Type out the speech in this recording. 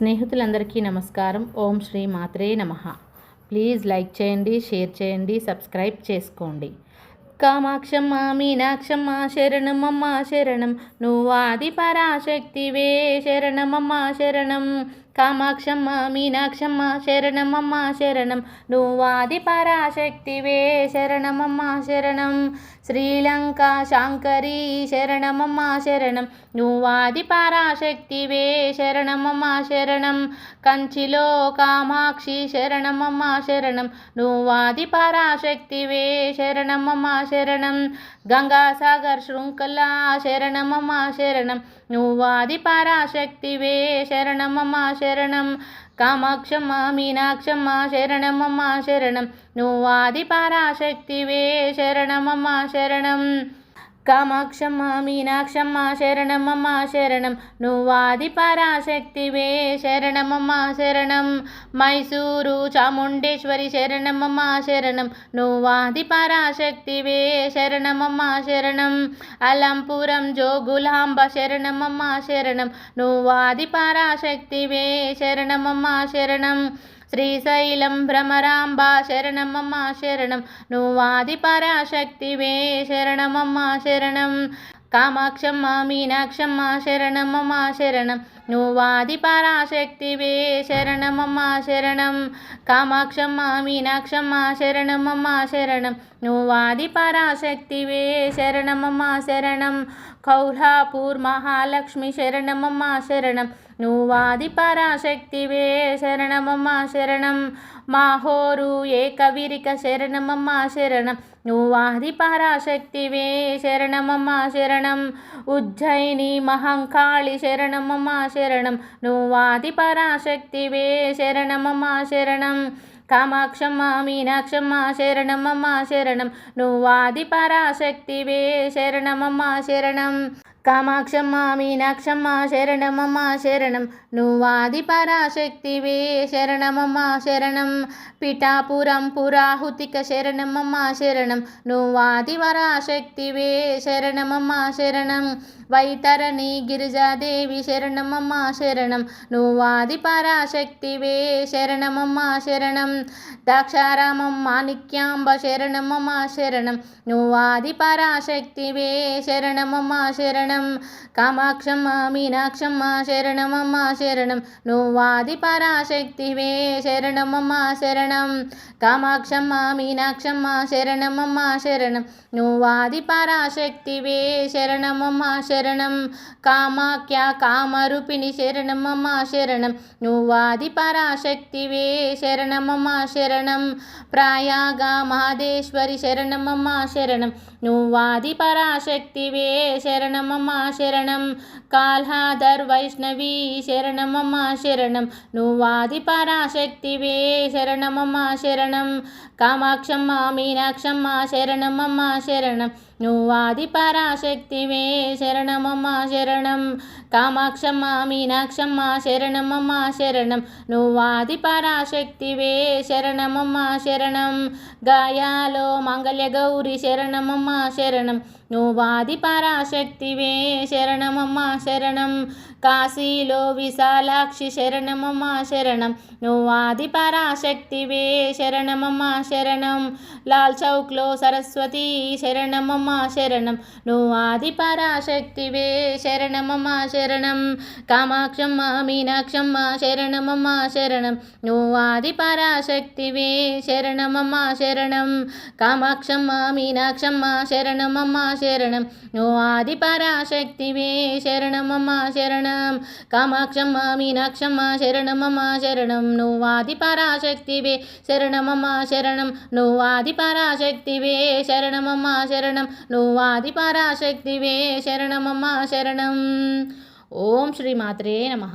స్నేహితులందరికీ నమస్కారం. ఓం శ్రీ మాత్రే నమ. ప్లీజ్ లైక్ చేయండి షేర్ చేయండి సబ్స్క్రైబ్ చేసుకోండి. కామాక్షమ్మ మీనాక్షమ్మ శరణమమ్మ శరణం నువ్వాది పరాశక్తివే శరణమమ్మ శరణం. కామాక్షమ్మ మీనాక్షమ్మ శరణమమ్మ శరణం. నువ్వాది పరాశక్తివే శరణమమ్మ శరణం. శ్రీలంక శాంకరి శరణమమ్మ శరణం. నువ్వాది పరాశక్తివే శరణమమ్మ శరణం. కంచిలో కామాక్షి శరణమమ్మ శరణం. నువ్వాది పరాశక్తివే శరణమమ్మ శరణం. గంగాసాగర్ శృంఖల శరణమమ్మ శరణం. నువ్వాది పరాశక్తివే శరణమమ్మ శరణం. శరణం కామాక్షమ్మ మీనాక్షమ్మ శరణమమ్మ శరణం నువ్వాది పరాశక్తివే శరణమమ్మ శరణం కామాక్షమ్మ మీనాక్షమ్మ శరణమమ్మ శరణం నువ్వాది పరాశక్తివే శరణమమ్మ శరణం మైసూరు చాముండేశ్వరి శరణమమ్మ శరణం. నువ్వాది పరాశక్తివే శరణమమ్మ శరణం అలంపురం జోగులాంబ శరణమమ్మ శరణం. నువ్వాది పరాశక్తివే శరణమమ్మ శరణం. శ్రీశైలం భ్రమరాంబ శరణమమ్మ శరణం. నువ్వాది పరాశక్తివే శరణమమ్మ శరణం. కామాక్షమ్మ మీనాక్షమ్మ శరణమమ్మ శరణం. నువ్వాది పరాశక్తివే శరణమమ్మ శరణం కామాక్షమ్మ మీనాక్షమ్మ శరణమమ్మ శరణం నువ్వాది పరాశక్తివే శరణమమ్మ శరణం కౌలాపూర్ మహాలక్ష్మి శరణమమ్మ శరణం. నువ్వాది పరాశక్తివే శరణమమ్మ శరణం మాహోరు ఏకవిరిక శరణమమ్మ శరణం. నువ్వాది పరాశక్తివే శరణమమ్మ శరణం ఉజ్జయిని మహంకాళి శరణమమ్మ శరణం. శరణం నువ్వాది పరాశక్తివే శరణమమ్మా శరణం కామాక్షమ్మ మీనాక్షమ్మ శరణమమ్మ శరణం నువ్వాది పరాశక్తివే శరణమమ్మ శరణం కామాక్షమ్మ మీనాక్షమ్మ శరణమమ్మ శరణం నువ్వాది పరాశక్తివే శరణమమ్మ శరణం పిఠాపురం పురాహుతిక శరణమమ్మ శరణం. నువ్వాది పరాశక్తివే శరణమమ్మ శరణం వైతరణి గిరిజాదేవి శరణమమ్మ శరణం. నువ్వాది పరాశక్తివే శరణమమ్మ శరణం దాక్షారామం మాణిక్యాంబ శరణమమ్మ శరణం. నువ్వాది పరాశక్తివే శరణమమ్మ శరణం. శరణం కామాక్షమ్మ మీనాక్షమ్మ శరణమమ్మ శరణం నువ్వాది పరాశక్తివే శరణమమ్మ శరణం కామాక్షమ్మ మీనాక్షమ్మ శరణమమ్మ శరణం నువ్వాది పరాశక్తివే శరణమమ్మ శరణం కామాఖ్య కామరూపిణి శరణమమ్మ శరణం నువ్వాది పరాశక్తివే శరణమమ్మ శరణం ప్రాయాగ మహాదేశ్వరి శరణమమ్మ శరణం నువ్వాది పరాశక్తివే శరణమమ్మ శరణం కాల్హాదర్ వైష్ణవి శరణమమ్మా శరణం నువ్వాది పరాశక్తివే శరణమమ్మా శరణం కామాక్షమ్మ మీనాక్షమ్మ శరణమమ్మ శరణం నువ్వాది పరాశక్తివే శరణమమ్మ శరణం కామాక్షమ్మ మీనాక్షమ్మ శరణమమ్మ శరణం నువ్వాది పరాశక్తివే శరణమమ్మ శరణం గాయాలో మంగళ గౌరి శరణమమ్మ శరణం నువ్వాది పరాశక్తివే శరణమమ్మ శరణం. కాశీలో విశాలాక్షి శరణమమ్మ శరణం. నువ్వాది పరాశక్తివే శరణమమ్మ శరణం. లాల్ చౌక్లో సరస్వతి శరణమమ్మ శరణం. నువ్వాది పరాశక్తివే శరణమమ్మ శరణం. కామాక్షమ్మ మీనాక్షమ్మ శరణమమ్మ శరణం. నువ్వాది పరాశక్తివే శరణమమ్మ శరణం. కామాక్షమ్మ మీనాక్షమ్మ శరణమమ్మ శరణం నువ్వాది పరాశక్తివే శరణమమ్మ శరణం కామాక్షమ్మ మీనాక్షమ్మ శరణమమ్మ శరణం నువ్వాది పరాశక్తివే శరణమమ్మ శరణం నువ్వాది పరాశక్తివే శరణమమ్మ శరణం నువ్వాది పరాశక్తివే శరణమమ్మ శరణం ఓం శ్రీ మాత్రే నమః